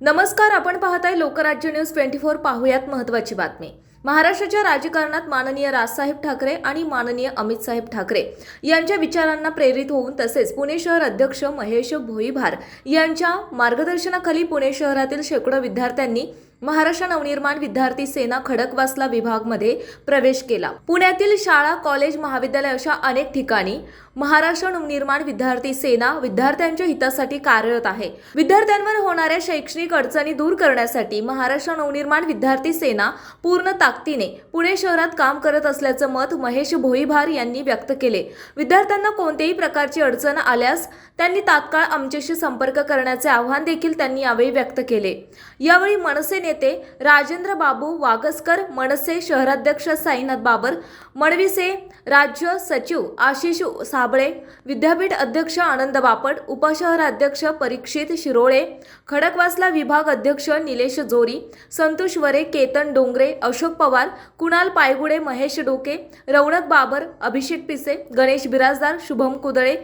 नमस्कार आपण पाहताय लोकराज्य न्यूज ट्वेंटी फोर पाहूयात महत्वाची बातमी. महाराष्ट्राच्या राजकारणात माननीय राजसाहेब ठाकरे आणि माननीय अमित साहेब ठाकरे यांच्या विचारांना प्रेरित होऊन तसेच पुणे शहर अध्यक्ष महेश भोईभार यांच्या मार्गदर्शनाखाली पुणे शहरातील शेकडो विद्यार्थ्यांनी महाराष्ट्र नवनिर्माण विद्यार्थी सेना खडकवासला विभागमध्ये प्रवेश केला. पुण्यातील शाळा कॉलेज महाविद्यालय अशा अनेक ठिकाणी महाराष्ट्र नवनिर्माण विद्यार्थी सेना विद्यार्थ्यांच्या हितासाठी कार्यरत आहे. विद्यार्थ्यांवर होणाऱ्या शैक्षणिक अडचणी दूर करण्यासाठी महाराष्ट्र नवनिर्माण विद्यार्थी सेना पूर्ण ताकदीने पुणे शहरात काम करत असल्याचं मत महेश भोईभार यांनी व्यक्त केले. विद्यार्थ्यांना कोणत्याही प्रकारची अडचण आल्यास त्यांनी तात्काळ आमच्याशी संपर्क करण्याचे आव्हान देखील त्यांनी यावेळी व्यक्त केले. यावेळी मनसे नेते राजेंद्र बाबू वागसकर मनसे शहराध्यक्ष साईनाथ बाबर मडविसे राज्य सचिव आशिष साबळे विद्यापीठ अध्यक्ष आनंद बापट उपशहराध्यक्ष परीक्षित शिरोळे खडकवासला विभाग अध्यक्ष निलेश जोरी संतोष वरे केतन डोंगरे अशोक पवार कुणाल पायगुडे महेश डोके रौनक बाबर अभिषेक पिसे गणेश बिराजदार शुभम कुदळे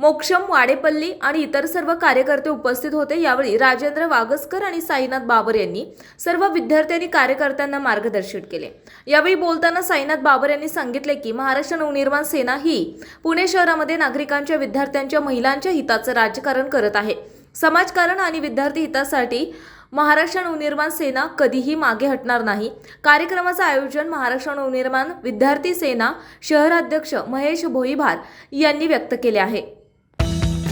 मोक्षम वाडेपल्ली आणि इतर सर्व कार्यकर्ते उपस्थित होते. यावेळी राजेंद्र वागसकर आणि साईनाथ बाबर यांनी सर्व विद्यार्थी कार्यकर्त्यांना मार्गदर्शन केले. यावेळी बोलताना साईनाथ बाबर यांनी सांगितले की महाराष्ट्र नवनिर्माण सेना ही पुणे शहरामध्ये नागरिकांच्या विद्यार्थ्यांच्या महिलांच्या हिताचं राजकारण करत आहे. समाजकारण आणि विद्यार्थी हितासाठी महाराष्ट्र नवनिर्माण सेना कधीही मागे हटणार नाही. कार्यक्रमाचं आयोजन महाराष्ट्र नवनिर्माण विद्यार्थी सेना शहराध्यक्ष महेश भोईभार यांनी व्यक्त केले आहे.